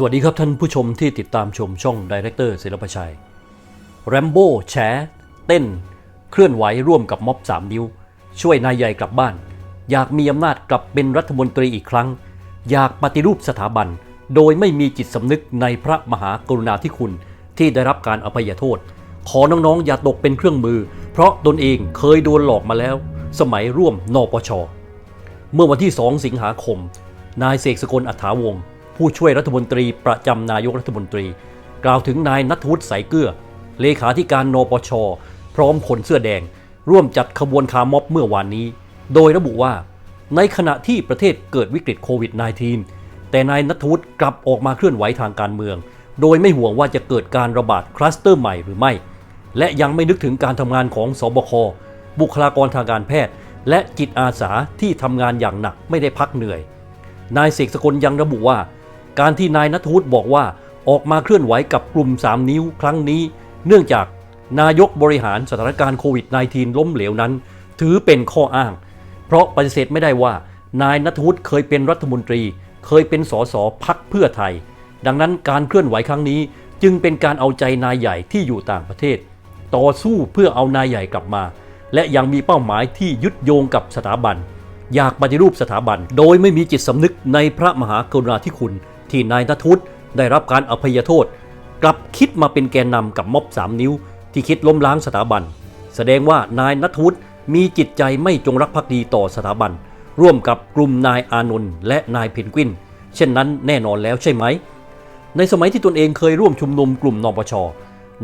สวัสดีครับท่านผู้ชมที่ติดตามชมช่องดีเรคเตอร์ศิลปชัย แรมโบ้แฉเต้น เคลื่อนไหวร่วมกับม็อบ3นิ้ว ช่วยนายใหญ่กลับบ้าน อยากมีอำนาจกลับเป็นรัฐมนตรีอีกครั้ง อยากปฏิรูปสถาบัน โดยไม่มีจิตสำนึกในพระมหากรุณาธิคุณที่ได้รับการอภัยโทษ ขอน้องๆอย่าตกเป็นเครื่องมือ เพราะตนเองเคยโดนหลอกมาแล้ว สมัยร่วมนปช เมื่อวันที่ 2 สิงหาคม นายเสกสกลอัฐาวงศ์ ผู้ช่วยรัฐมนตรีประจำนายกรัฐมนตรี กล่าวถึงนายนัทวุฒิสายเกลือ เลขาธิการนปช พร้อมคนเสื้อแดง ร่วมจัดขบวนคาร์ม็อบเมื่อวานนี้ โดยระบุว่า ในขณะที่ประเทศเกิดวิกฤตโควิด -19 แต่นายนัทวุฒิกลับออกมาเคลื่อนไหวทางการเมือง โดยไม่ห่วงว่าจะเกิดการระบาดคลัสเตอร์ใหม่หรือไม่ และยังไม่นึกถึงการทำงานของสบค บุคลากรทางการแพทย์ และจิตอาสาที่ทำงานอย่างหนักไม่ได้พักเหนื่อยนายเสกสกลยังระบุว่า การที่นายนัทวุฒิบอกว่าออกมาเคลื่อนไหวกับกลุ่ม 3 นิ้วครั้งนี้ เนื่องจากนายกบริหารสถานการณ์โควิด -19 ล้มเหลวนั้น ถือเป็นข้ออ้าง เพราะปฏิเสธไม่ได้ว่า นายนัทวุฒิเคยเป็นรัฐมนตรี เคยเป็นสสพักเพื่อไทย ดังนั้นการเคลื่อนไหวครั้งนี้ จึงเป็นการเอาใจนายใหญ่ที่อยู่ต่างประเทศ ต่อสู้เพื่อเอานายใหญ่กลับมา และยังมีเป้าหมายที่ยึดโยงกับสถาบัน อยากปฏิรูปสถาบัน โดยไม่มีจิตสำนึกในพระมหากรุณาธิคุณ ที่นายนัทวุฒิได้รับการอภัยโทษ กลับคิดมาเป็นแกนนำกับม็อบ3นิ้ว ที่คิดล้มล้างสถาบัน แสดงว่านายนัทวุฒิมีจิตใจไม่จงรักภักดีต่อสถาบัน ร่วมกับกลุ่มนายอานนท์และนายเพนกวิน เช่นนั้นแน่นอนแล้วใช่ไหม ในสมัยที่ตนเองเคยร่วมชุมนุมกลุ่มนปช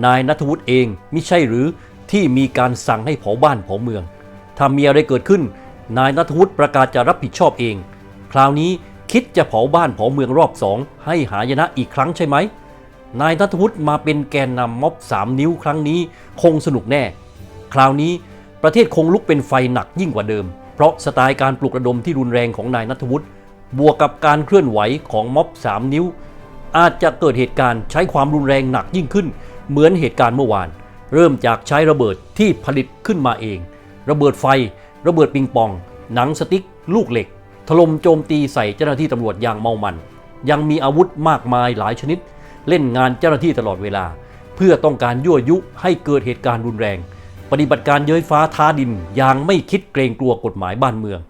นายนัทวุฒิเองมิใช่หรือที่มีการสั่งให้เผาบ้านเผาเมืองถ้ามีอะไรเกิดขึ้น นายนัทวุฒิประกาศจะรับผิดชอบเอง คราวนี้ คิดจะเผาบ้านเผาเมืองรอบสองให้หายนะอีกครั้งใช่ไหม นายนัทวุฒิมาเป็นแกนนำม็อบ3นิ้วครั้งนี้คงสนุกแน่ คราวนี้ประเทศคงลุกเป็นไฟหนักยิ่งกว่าเดิม เพราะสไตล์การปลุกระดมที่รุนแรงของนายนัทวุฒิบวกกับการเคลื่อนไหวของม็อบ3นิ้ว อาจจะเกิดเหตุการณ์ใช้ความรุนแรงหนักยิ่งขึ้น เหมือนเหตุการณ์เมื่อวาน เริ่มจากใช้ระเบิดที่ผลิตขึ้นมาเอง ระเบิดไฟ ระเบิดปิงปอง หนังสติ๊ก ลูกเหล็ก ถล่มโจมตีใส่เจ้าหน้าที่ตำรวจอย่างเมามัน ยังมีอาวุธมากมายหลายชนิด เล่นงานเจ้าหน้าที่ตลอดเวลา เพื่อต้องการยั่วยุให้เกิดเหตุการณ์รุนแรง ปฏิบัติการเย้ยฟ้าท้าดินอย่างไม่คิดเกรงกลัวกฎหมายบ้านเมือง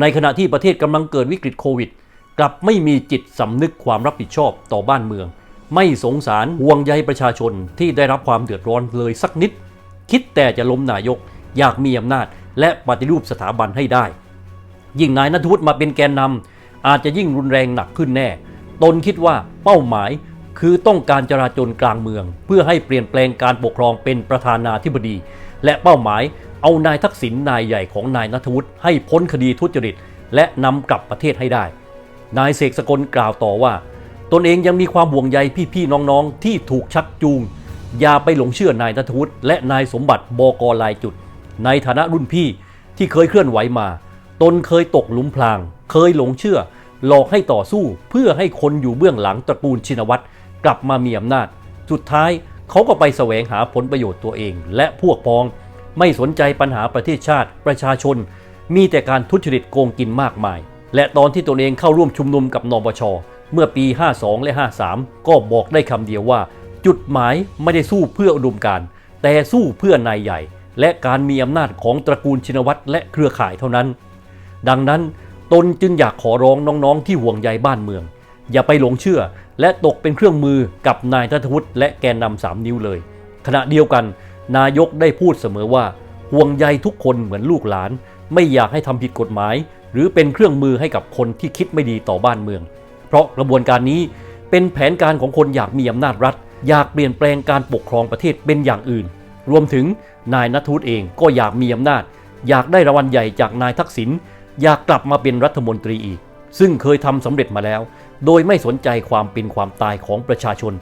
ในขณะที่ประเทศกำลังเกิดวิกฤตโควิด กลับไม่มีจิตสำนึกความรับผิดชอบต่อบ้านเมือง ไม่สงสารห่วงใยประชาชนที่ได้รับความเดือดร้อนเลยสักนิด คิดแต่จะล้มนายก อยากมีอำนาจ และปฏิรูปสถาบันให้ได้ ยิ่งนายนัทวุฒิมาเป็นแกนนำอาจจะยิ่งรุนแรงหนักขึ้นแน่ ตนคิดว่าเป้าหมายคือต้องการจราจรกลางเมือง เพื่อให้เปลี่ยนแปลงการปกครองเป็นประธานาธิบดี และเป้าหมายเอานายทักษิณนายใหญ่ของนายนัทวุฒิให้พ้นคดีทุจริต และนำกลับประเทศให้ได้ นายเสกสกลกล่าวต่อว่า ตนเองยังมีความห่วงใยพี่ๆน้องๆ ที่ถูกชักจูง อย่าไปหลงเชื่อนายนัทวุฒิและนายสมบัติบกลายจุด ในฐานะรุ่นพี่ที่เคยเคลื่อนไหวมา ตนเคยตกหลุมพราง เคยหลงเชื่อ หลอกให้ต่อสู้เพื่อให้คนอยู่เบื้องหลังตระกูลชินวัตรกลับมามีอำนาจ สุดท้ายเขาก็ไปแสวงหาผลประโยชน์ตัวเอง และพวกพ้อง ไม่สนใจปัญหาประเทศชาติประชาชน มีแต่การทุจริตโกงกินมากมาย และตอนที่ตนเองเข้าร่วมชุมนุมกับนปช เมื่อปี 52 และ 53 ก็บอกได้คำเดียวว่า จุดหมายไม่ได้สู้เพื่ออุดมการ แต่สู้เพื่อนายใหญ่ และการมีอำนาจของตระกูลชินวัตรและเครือข่ายเท่านั้น ดังนั้นตนจึงอยากขอร้องน้องๆ ที่ห่วงใยบ้านเมือง อย่าไปหลงเชื่อ และตกเป็นเครื่องมือกับนายทัทวุฒิและแกนนำสามนิ้วเลย ขณะเดียวกัน นายกได้พูดเสมอว่า ห่วงใยทุกคนเหมือนลูกหลาน ไม่อยากให้ทำผิดกฎหมาย หรือเป็นเครื่องมือให้กับคนที่คิดไม่ดีต่อบ้านเมือง เพราะกระบวนการนี้เป็นแผนการของคนอยากมีอำนาจรัฐ อยากเปลี่ยนแปลงการปกครองประเทศเป็นอย่างอื่น รวมถึงนายนัทวุฒิเองก็อยากมีอำนาจ อยากได้รางวัลใหญ่จากนายทักษิณ อยากกลับมาเป็นรัฐมนตรีอีก ซึ่งเคยทำสำเร็จมาแล้ว โดยไม่สนใจความเป็นความตายของประชาชน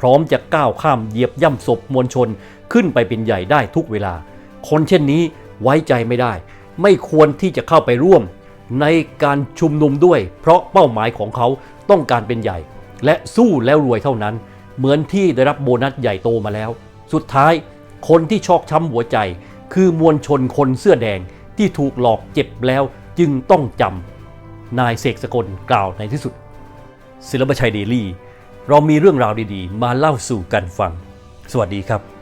พร้อมจะก้าวข้ามเหยียบย่ำศพมวลชนขึ้นไปเป็นใหญ่ได้ทุกเวลา คนเช่นนี้ไว้ใจไม่ได้ ไม่ควรที่จะเข้าไปร่วม ในการชุมนุมด้วย เพราะเป้าหมายของเขาต้องการเป็นใหญ่ และสู้แล้วรวยเท่านั้น เหมือนที่ได้รับโบนัสใหญ่โตมาแล้ว สุดท้าย คนที่ชอกช้ำหัวใจ คือมวลชนคนเสื้อแดงที่ถูกหลอกเจ็บแล้ว จึงต้องจำนายเสกสกลกล่าวในที่สุดศิลปชัยเดลี่ เรามีเรื่องราวดีๆ มาเล่าสู่กันฟัง สวัสดีครับ